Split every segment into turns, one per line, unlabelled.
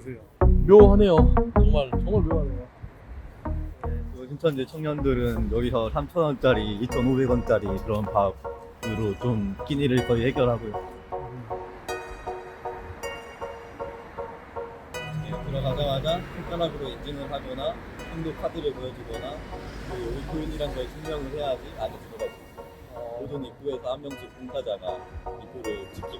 어떠세요?
묘하네요. 정말 정말 묘하네요.
그 신천지 청년들은 여기서 3,000원짜리, 2,500원짜리 그런 밥으로 좀 끼니를 거의 해결하고요. 예, 들어가자마자 손가락으로 인증을 하거나 한도 카드를 보여주거나 그 여기 교인이란 걸 증명을 해야지 안에 수 있어요. 모든 입구에서 한 명씩 봉사자가 입구를 지키고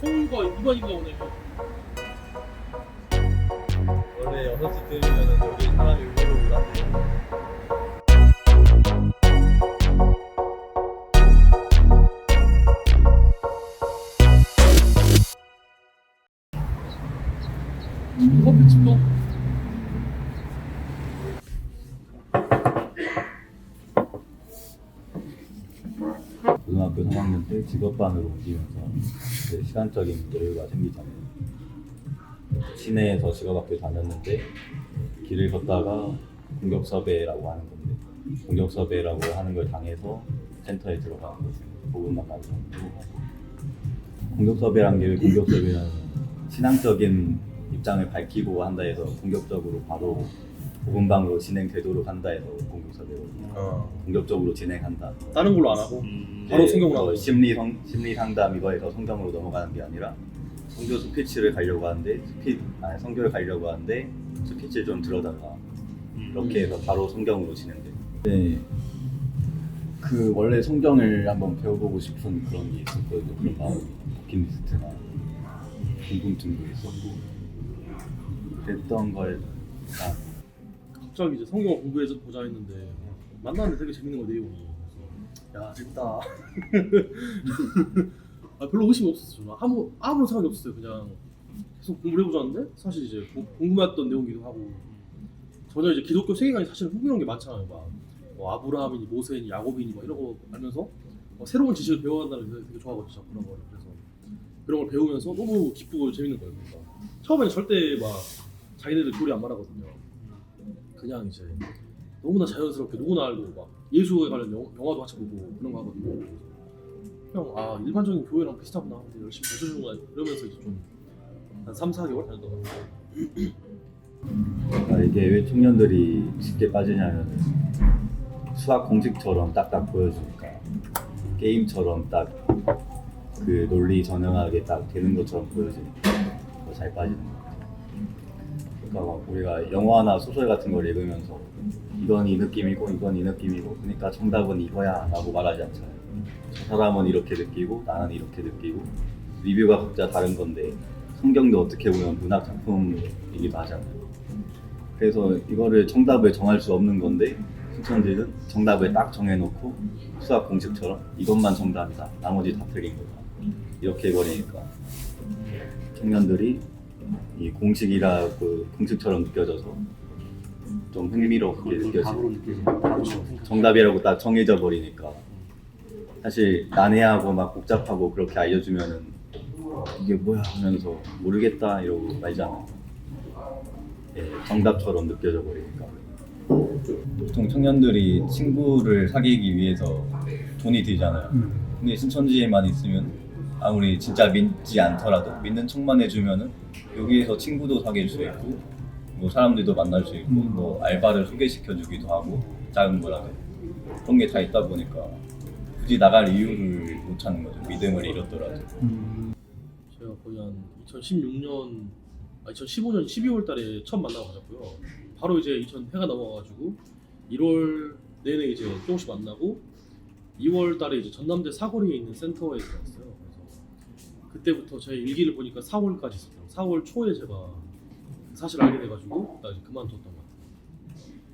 소울과 이관인가 오네.
원래 6시 때리면 여기 사람이 울고 한데
커피 집도
고등학교 3학년 때 직업반으로 옮기면서 이제 시간적인 여유가 생기잖아요. 시내에서 직업학교 다녔는데 길을 걷다가 공격 섭외라고 하는 건데 공격 섭외라고 하는 걸 당해서 센터에 들어가고 보고만 가고. 공격 섭외란 게 공격 섭외는 신앙적인 입장을 밝히고 한다 해서 공격적으로 바로 복음방으로 진행되도록 한다 해서 공격 섭외거든요. 공격적으로 진행한다.
다른 걸로 안 하고 바로 성경으로
어,
하고.
심리 성, 심리 상담 이거에서 성경으로 넘어가는 게 아니라 성교 스피치를 가려고 하는데 스피 아니 성교를 가려고 하는데 스피치를 좀 들어달라 이렇게 해서 바로 성경으로 진행돼. 네. 그 원래 성경을 한번 배워보고 싶은 그런 게 있었거든요. 그런 마음이 버킷리스트나 궁금증도 있었고 그랬던 걸 다
갑자기 이제 성경 공부해서 보자 했는데 만났는데 되게 재밌는 거 내용이. 그래서 야 재밌다. 아, 별로 의심이 없었어요. 저는 아무 아무런 생각이 없었어요. 그냥 계속 공부를 해보자는데 사실 이제 고- 궁금했던 내용이기도 하고 전혀 이제 기독교 세계관이 사실 흥미로운 게 많잖아요. 막 뭐 아브라함이니 모세니 야곱이니 막 이런 거 알면서 뭐 새로운 지식을 배워간다는 게 되게 좋아하거든요. 저 그런 거를 그래서 그런 걸 배우면서 너무 기쁘고 재밌는 거예요. 그러니까 처음에는 절대 막 자기네들 교리 안 말하거든요. 그냥 이제 너무나 자연스럽게 누구나 알고 막 예수에 관련 영, 영화도 같이 보고 그런 거 하거든요. 그냥 아 일반적인 교회랑 비슷하구나 근데 열심히 가르쳐주는구나 이러면서 이제 좀한 3, 4개월 다녔던 것 같아요.
그러니까 이게 왜 청년들이 쉽게 빠지냐면 수학 공식처럼 딱딱 보여주니까 게임처럼 딱 그 논리 전형하게 딱 되는 것처럼 보여지니까 더 잘 빠지는 것 같아요. 그러니까 막 우리가 영화나 소설 같은 걸 읽으면서 이건 이 느낌이고 이건 이 느낌이고 그러니까 정답은 이거야 라고 말하지 않잖아요. 저 사람은 이렇게 느끼고 나는 이렇게 느끼고 리뷰가 각자 다른 건데 성경도 어떻게 보면 문학 작품이기도 하잖아요. 그래서 이거를 정답을 정할 수 없는 건데 신천지는 정답을 딱 정해놓고 수학 공식처럼 이것만 정답이다. 나머지 다 틀린 거다. 이렇게 해버리니까 청년들이 이 공식이라 그 공식처럼 느껴져서 좀 흥미롭게 느껴지고 정답이라고 딱 정해져 버리니까 사실 난해하고 막 복잡하고 그렇게 알려주면은 이게 뭐야 하면서 모르겠다 이러고 말잖아요. 예, 정답처럼 느껴져 버리니까. 보통 청년들이 친구를 사귀기 위해서 돈이 들잖아요. 근데 신천지에만 있으면 아무리 진짜 믿지 않더라도 믿는 척만 해주면은 여기에서 친구도 사귈 수 있고 뭐 사람들도 만날 수 있고 뭐 알바를 소개시켜 주기도 하고 작은 거라도 그런 게 다 있다 보니까 굳이 나갈 이유를 못 찾는 거죠. 믿음을 잃었더라도.
제가 거의 한 2016년, 아 2015년 12월 달에 처음 만나고 가졌고요. 바로 이제 2000 해가 넘어가가지고 1월 내내 이제 조금씩 만나고 2월 달에 이제 전남대 사거리에 있는 센터에 들어갔어요. 그때부터 제 일기를 보니까 4월까지 있었어요. 4월 초에 제가 사실 알게 돼가지고 나 이제 그만뒀던 것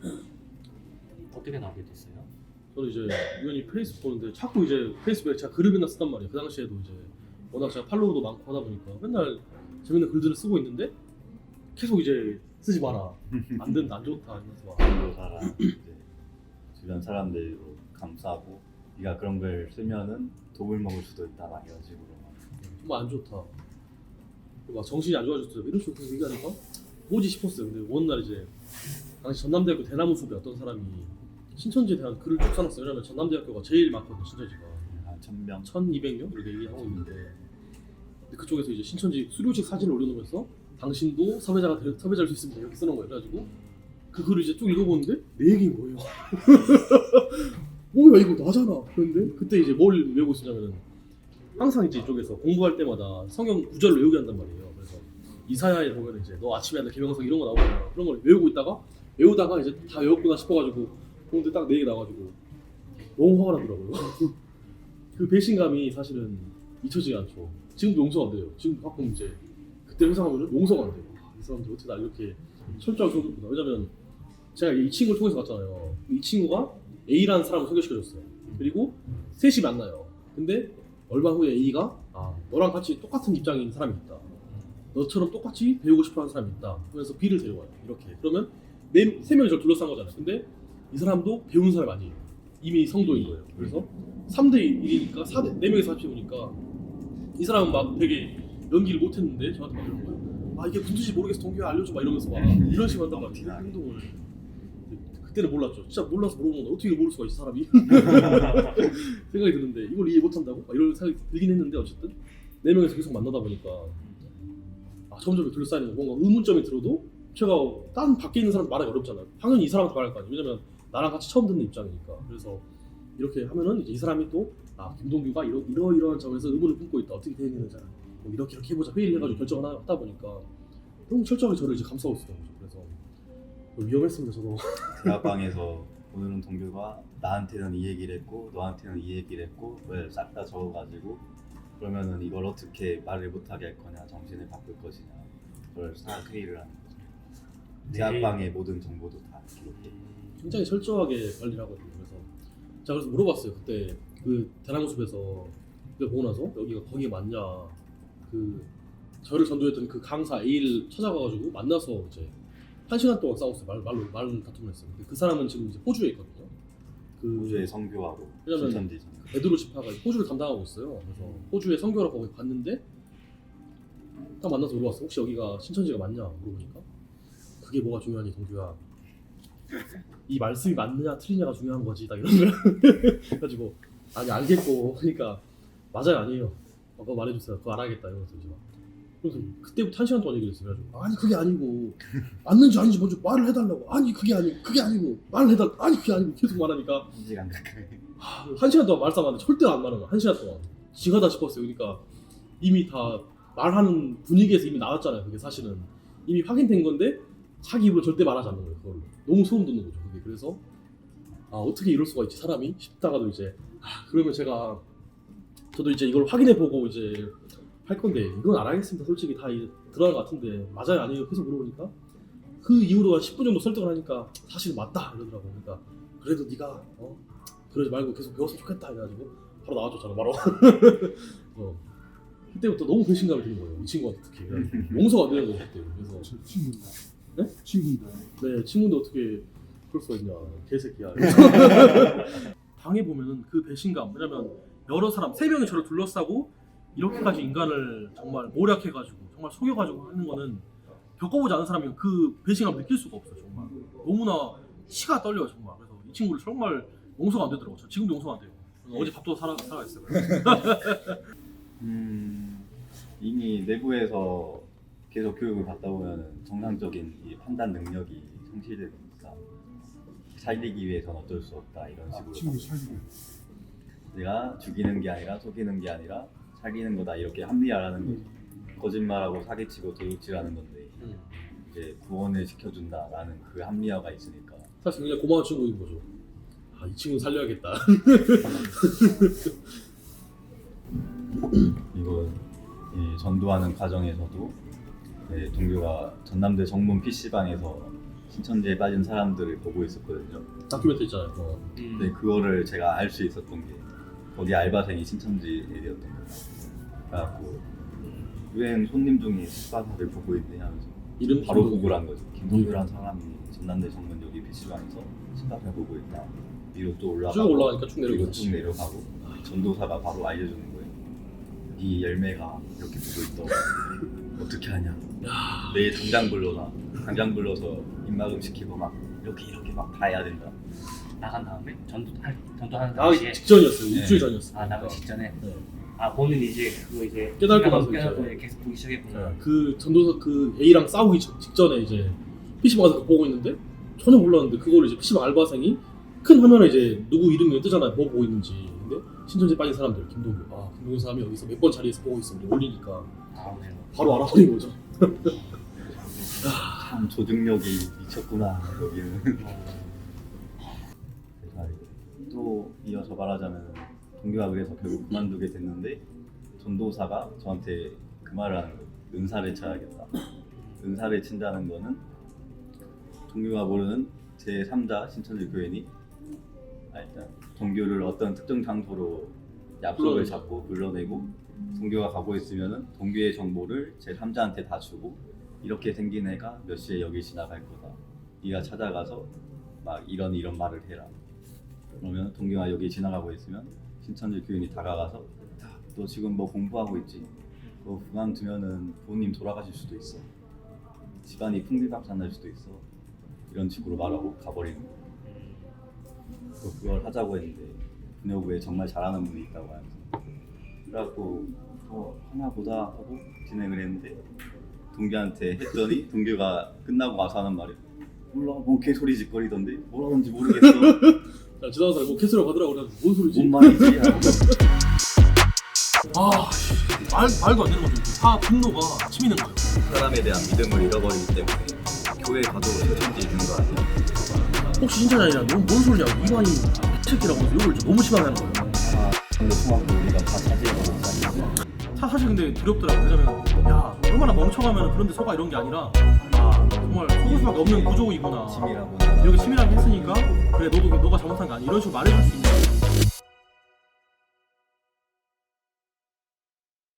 같아요.
어떻게 나오게 됐어요?
저는 이제 우연히 페이스북 보는데 자꾸 이제 페이스북에 제가 맨날 쓰단 말이에요. 그 당시에도 이제 워낙 제가 팔로워도 많고 하다 보니까 맨날 재밌는 글들을 쓰고 있는데 계속 이제 쓰지 마라. 안 된다, 안 좋다 하면서 막.
별로 살아. 이제 주변 사람들로 감싸고 네가 그런 걸 쓰면은 독을 먹을 수도 있다 막 이런 식으로 막.
정말 안 좋다. 막 정신이 안 좋아졌어요. 이런 식으로 계속 얘기하니까 뭐지 싶었어요. 근데 어느 날 이제 당시 전남대학교 대나무 숲에 어떤 사람이 신천지에 대한 글을 쭉 써놨어요. 왜냐면 전남대학교가 제일 많거든요, 신천지가.
아, 한 천명
1200명 이렇게 얘기하고 있는데 근데 그쪽에서 이제 신천지 수료식 사진을 올려놓으면서 당신도 섭외자가 될, 섭외자일 수 있습니다 이렇게 쓰는 거예요 그래가지고 그 글을 이제 쭉 읽어보는데 내 얘기인 거예요 뭐야 이거 나잖아 그런데 그때 이제 뭘 외우고 있었냐면은 항상 이제 이쪽에서 공부할 때마다 성경 구절을 외우게 한단 말이에요 그래서 이사야에 보면 이제 너 아침에 하는 개명성 이런 거 나오잖아 그런 걸 외우고 있다가 외우다가 이제 다 외웠구나 싶어가지고 보는데 딱내 얘기 나와가지고 너무 화가 나더라고요 그 배신감이 사실은 잊혀지지 않죠. 지금도 용서가 안 돼요. 지금 가끔 이제 그때 회상하면 용서가 안 돼요. 아, 이 사람들 어떻게 나 이렇게 철저하게 소개했구나. 왜냐면 제가 이 친구를 통해서 봤잖아요. 이 친구가 A라는 사람을 소개시켜줬어요. 그리고 셋이 만나요. 근데 얼마 후에 A가 아, 너랑 같이 똑같은 입장인 사람이 있다. 너처럼 똑같이 배우고 싶어하는 사람이 있다. 그래서 B를 데려와요. 이렇게. 그러면 네, 세 명이 저를 둘러싼 거잖아요. 근데 이 사람도 배운 사람이 아니에요. 이미 성도인 거예요. 그래서 3대 1이니까 4대 4명이서 합쳐 보니까 이 사람은 막 되게 연기를 못 했는데 저한테 막 이런 거예요. 아 이게 무슨지 모르겠어 동규야 알려줘 막 이러면서 막 이런 식으로 한단 말이에요. 그 행동을 그때는 몰랐죠. 진짜 몰라서 물어본 건데 어떻게 모를 수가 있어 사람이 생각이 드는데 이걸 이해 못한다고? 막 이런 생각이 들긴 했는데 어쨌든 네 명이서 계속 만나다 보니까 아 점점 둘러싸이는 거 뭔가 의문점이 들어도 제가 다른 밖에 있는 사람한테 말하기 어렵잖아요. 당연히 이 사람한테 말할 거 아니에요. 왜냐면 나랑 같이 처음 듣는 입장이니까. 그래서 이렇게 하면은 이제 이 사람이 또 아 김동규가 이러 이러 이러한 점에서 의문을 품고 있다. 어떻게 대응했는지 뭐 이렇게 이렇게 해보자 회의를 해가지고 결정을 하- 하다 보니까 너무 철저하게 저를 이제 감싸고 있었던 거죠. 그래서 위험했습니다. 저도.
대학방에서 오늘은 동규가 나한테는 이 얘기를 했고 너한테는 이 얘기를 했고 왜싹다 적어가지고 그러면은 이걸 어떻게 말을 못하게 할 거냐 정신을 바꿀 것이냐 그걸 사학 회의를 하는 거죠. 대학방의 모든 정보도 다 기록돼.
굉장히 철저하게 관리를 하거든요. 그래서 제가 그래서 물어봤어요. 그때 그 대나무숲에서 그걸 보고 나서 여기가 거기 맞냐 그 저를 전도했던 그 강사 A를 찾아가가지고 만나서 이제 한 시간 동안 싸웠어요. 말 말로 말 다툼을 했어요. 근데 그 사람은 지금 이제 호주에 있거든요. 그
호주에 성교하고
왜냐면
신천지 전
베드로 시파가 호주를 담당하고 있어요. 그래서 호주에 선교를 거기 갔는데 딱 만나서 물어봤어. 혹시 여기가 신천지가 맞냐 물어보니까 그게 뭐가 중요하니 동규야. 이 말씀이 맞느냐 틀리냐가 중요한 거지. 딱 이런 거야. 그래가지고 아니 알겠고 그러니까 맞아요 아니에요. 어, 그거 말해주세요. 그거 알아야겠다 이러면서 이제 막. 그래서 그때부터 한 시간 동안 얘기를 했어요. 그래가지고 아니 그게 아니고 맞는지 아닌지 먼저 말을 해달라고. 아니 그게 아니 그게 아니고 말을 해달. 아니 그게 아니고 계속 말하니까
시간 가까이
하, 한 시간 동안 말싸움하는데 절대 안 말하는 거야. 한 시간 동안. 지가 다 싶었어요. 그러니까 이미 다 말하는 분위기에서 이미 나왔잖아요. 그게 사실은 이미 확인된 건데 자기 입으로 절대 말하지 않는 거예요. 그걸 너무 소름 돋는 거죠. 그게 그래서 아 어떻게 이럴 수가 있지 사람이 싶다가도 이제 아 그러면 제가 저도 이제 이걸 확인해 보고 이제 할 건데 이건 알아야겠습니다. 솔직히 다 이- 들어간 것 같은데 맞아요 아니에요 계속 물어보니까 그 이후로 한 10분 정도 설득을 하니까 사실 맞다 이러더라고. 그러니까 그래도 네가 어 그러지 말고 계속 배웠으면 좋겠다 해가지고 바로 나와줬잖아 바로 어. 그때부터 너무 배신감이 드는 거예요 이 친구한테 특히 용서가 안 되는 거예요 그때 그래서
저 친구인가?
네?
친구인가?
네 친구인데 어떻게 그럴 수가 있냐 개새끼야 당해 보면은 그 배신감 왜냐면 여러 사람 세 명이 저를 둘러싸고 이렇게까지 인간을 정말 모략해가지고 정말 속여가지고 하는 거는 겪어보지 않은 사람이 그 배신감 느낄 수가 없어요 정말. 너무나 치가 떨려요 정말. 그래서 이 친구를 정말 용서가 안 되더라고요. 저 지금도 용서가 안 돼요. 어제 밥도 살아, 살아 있어요.
음, 이미 내부에서 계속 교육을 받다 보면 정상적인 이 판단 능력이 상실되니까 살리기 위해서는 어쩔 수 없다 이런
아,
식으로
친구.
내가 죽이는 게 아니라 속이는 게 아니라 살리는 거다 이렇게 합리화하는 거죠 거짓말하고 사기치고 도둑질하는 건데
음.
이제 구원을 시켜준다라는 그 합리화가 있으니까.
사실 굉장히 고마운 친구인 거죠. 아 이 친구 살려야겠다.
이거 이 전도하는 과정에서도 네, 동규가 전남대 정문 PC방에서 신천지에 빠진 사람들을 보고 있었거든요.
다큐멘터 있잖아요 어.
근데 그거를 제가 알 수 있었던 게 거기 알바생이 신천지 애들이었던 거예요. 그래갖고 유행 손님 중에 식사사를 보고 있네 하면서
이름
바로 한 거죠. 김동규라는 사람이 전남대 정문 여기 PC방에서 식사사 보고 있다. 위로 또 올라가고
쭉 올라가니까 쭉 내려오고
쭉 내려가고 전도사가 바로 알려주는 거예요. 네 열매가 이렇게 보고 있다. 어떻게 하냐? 내일 당장 불러라. 당장 불러서 입막음 시키고 막 이렇게 이렇게 막 다 해야 된다.
나간 다음에 전도 할 전도하는
나가기
당시에
직전이었어요.
네.
일주일 전이었어요.
아 나가기 직전에
네.
아 본인 이제 그거 이제
깨달고 나서
깨달고
이제.
이제 계속 보기 시작했구나.
네, 그 전도사 그 A랑 싸우기 직- 직전에 이제 PC방 가서 그거 보고 있는데 전혀 몰랐는데 그거를 이제 PC방 알바생이 큰 화면에 이제 누구 이름이 뜨잖아요. 뭐 보고 있는지. 근데 신천지 빠진 사람들 김동규. 아 김동규 사람이 여기서 몇 번 자리에서 보고 있으면 올리니까
아 네.
바로 알아버린 거죠.
참 조직력이 미쳤구나 여기는.
어,
또 이어서 말하자면 동교가 그래서 결국 그만두게 됐는데 전도사가 저한테 그 말을 하는 거예요. 은사를 쳐야겠다. 은사를 친다는 거는 동교가 모르는 제 3자 신천지 교인이 아, 일단 동교를 어떤 특정 장소로 약속을. 잡고 불러내고 동교가 가고 있으면은 동교의 정보를 제 3자한테 다 주고 이렇게 생긴 애가 몇 시에 여기 지나갈 거다. 네가 찾아가서 막 이런 이런 말을 해라. 그러면 동경아 여기 지나가고 있으면 신천지 교인이 다가가서 야, 너 지금 뭐 공부하고 있지? 그거 그만두면은 부모님 돌아가실 수도 있어. 집안이 풍비박산 날 수도 있어. 이런 식으로 말하고 가버리는 그래서 그걸 하자고 했는데 분여부에 정말 잘하는 분이 있다고 하면서 그래갖고 어, 하나 보다 하고 진행을 했는데 동규한테 했더니 동규가 끝나고 와서 하는 말이 몰라 뭔 개소리 짓거리던데 뭐라는지 모르겠어
자 지나가는 사람이 뭐 캐스라고 하더라고 그래서 뭔 소리지?
뭔 말이지?
아 말, 말도 안 되는 거죠. 다 분노가 치미는 거예요.
사람에 대한 믿음을 잃어버리기 때문에 교회 가도 신천지 있는 거 아니야?
혹시 신천이 아니라 뭔, 뭔 소리냐 이만희 새끼라고 해서 욕을 너무 심하게 하는 거예요.
아 근데 우리가 다 아니야?
사- 사실 근데 두렵더라고 왜냐면 야 얼마나 멍청하면 그런데 속아 이런 게 아니라 아 정말 속을 수밖에 없는 구조이구나
짐이라고
이렇게 치밀하게 했으니까 그래 너도 너가 잘못한 거 아니야. 이런 식으로 말해줄 수 있는